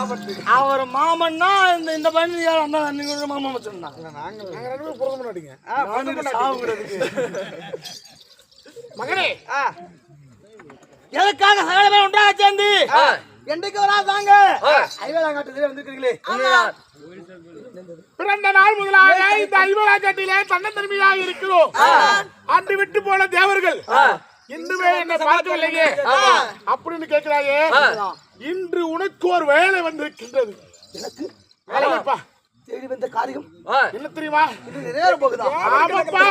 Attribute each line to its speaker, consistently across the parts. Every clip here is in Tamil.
Speaker 1: ஆபத்து
Speaker 2: அவர் மாமன்னா இந்த இந்த பையன் யார் அண்ணா நீங்க ஒரு மாமன் வச்சிருந்தா?
Speaker 1: நாங்க
Speaker 3: நாங்க ரெண்டு பேரும் பொருத்த மாட்டீங்க மகனே
Speaker 2: எதுக்காக சகல பேர் ஒன்றாக சேர்ந்து? என்றைக்கு வராதாங்க ஐவேலாங்காட்டுல வந்துருக்கீங்களே
Speaker 3: பிறந்த நாள் முதலாக இந்த ஐவராஜட்டிலே தன்னந்தன்மையாக இருக்கிறோம். அன்று விட்டு போன தேவர்கள். இன்றுமே என்னை பார்க்கவில்லையே. அப்படின்னு கேட்கிறாயே. இன்று உனக்கு ஒரு வேலை வந்திருக்கின்றது.
Speaker 2: எனக்கு?
Speaker 3: வேலைப்பா
Speaker 2: தேடி வந்த காரியம்?
Speaker 3: என்ன தெரியுமா?
Speaker 2: இது நிறைவேற போகுதா?
Speaker 3: ஆமாப்பா.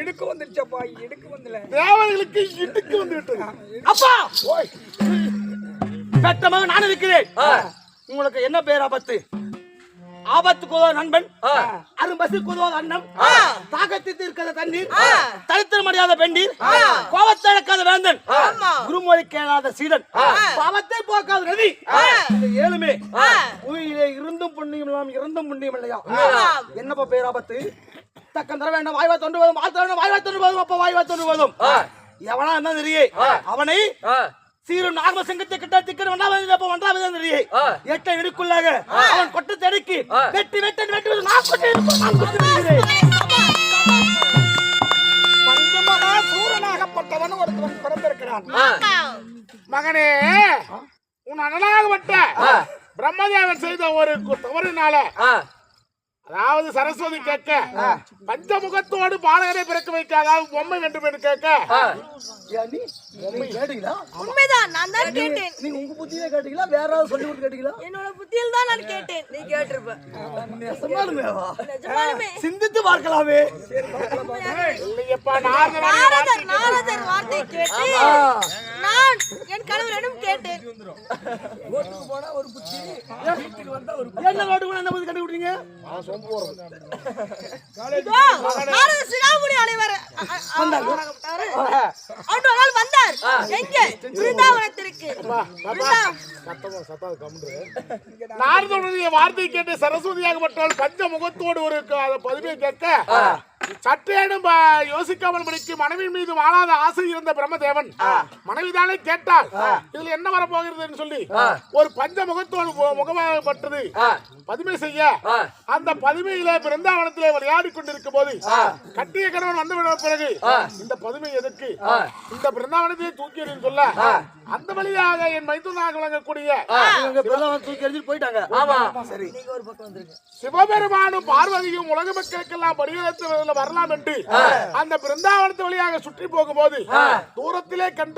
Speaker 1: இடுக்கு வந்துருச்சப்பா இடுக்கு வந்துல.
Speaker 3: தேவர்களுக்கு இடுக்கு வந்து விட்டது
Speaker 2: அப்பா! மகன் நான் இருக்கிறேன். உங்களுக்கு என்ன பேர் ஆபத்து? ஆபத்துக்கு உதவ நண்பன் அரும்பசுக்கு உதவாத அண்ணன் தாகத்தில் இருக்கிற தண்ணீர். தரித்திர மடியாத பெண்டீர் கோபத்தை இழக்காத வேந்தன். குருமொழி கேளாத சீடன். பாவத்தை போக்காத இந்த ஏழுமே உயிரிலே இருந்தும் புண்ணியம் இல்லாம் இருந்தும் புண்ணியம் இல்லையா? என்னப்பா பேர் ஆபத்து? தக்கம் தர வேண்டாம். வாய்வா தொண்டு தர வேண்டாம் வாய்வா தொண்டு அப்பா வாய்வா தொண்டு எவனா என்ன தெரியே அவனை சீரும் நாகம சிங்கத்தை கிட்ட திக்கிற ஒன்றாவது தெரியே எட்ட இடுக்குள்ளாக அவன் கொட்டு தடுக்கி வெட்டி வெட்டி வெட்டி நான் கொட்டி நான் கொட்டி விடுகிறேன்.
Speaker 1: பஞ்சமகா சூரனாகப்பட்டவன் ஒருத்தவன் பிறந்திருக்கிறான்.
Speaker 3: மகனே உன் அனலாகப்பட்ட பிரம்மதேவன் செய்த ஒரு தவறினால அதாவது சரஸ்வதி கேட்க பஞ்சமுகத்தோடு பாலகரை பிறக்க வைக்காத? பொம்மை வேண்டும் என்று கேட்க.
Speaker 4: உண்மைதான் நான் தான் கேட்டேன்.
Speaker 2: நீங்க உங்க புத்தியே கேட்டீங்களா? வேற யாராவது சொல்லி கொடுத்து கேட்டீங்களா?
Speaker 4: என்னோட புத்தியில் தான் நான் கேட்டேன். நீ கேட்டிருப்ப.
Speaker 2: சிந்தித்து பார்க்கலாமே.
Speaker 3: இல்லையப்பா
Speaker 4: நாரதர் நாரதர் வார்த்தை கேட்டு நான் என் கணவரிடம் கேட்டேன்.
Speaker 2: என்ன ரோட்டு கூட என்ன புத்தி கண்டுபிடிங்க
Speaker 4: சிராமுடி அனைவர் அவர் ஒரு நாள் வந்தார். எங்க? பிருந்தாவனத்திற்கு
Speaker 3: சத்தமா நாரதனுடைய வார்த்தை கேட்டு சரஸ்வதியாகப்பட்டவள் பஞ்ச முகத்தோடு ஒரு பதவியை கேட்க சற்றேனும் யோசிக்காமல் படிக்கு மனைவி மீது வாழாத ஆசை இருந்த பிரம்மதேவன். மனைவிதானே கேட்டாள். இதுல என்ன வர போகிறதுன்னு சொல்லி ஒரு பஞ்ச முகத்தோடு முகமாகப்பட்டது. பதுமை செய்ய. அந்த பதுமையில பிருந்தாவனத்திலே விளையாடி கொண்டிருக்கும் போது கட்டிய கணவன் வந்து விட பிறகு இந்த பதுமை எதற்கு இந்த பிருந்தாவனத்தை தூக்கி சொல்ல அந்த வழியாக என் மைத்துனாக விளங்கக்கூடிய
Speaker 2: போயிட்டாங்க. ஆமா. சரி.
Speaker 3: சிவபெருமானும் பார்வதியும் உலக மக்களுக்கெல்லாம் பரிவர்த்தனை வரலாம் என்று அந்த பிருந்தாவனத்து வழியாக சுற்றி போகும்போது தூரத்திலே கண்ட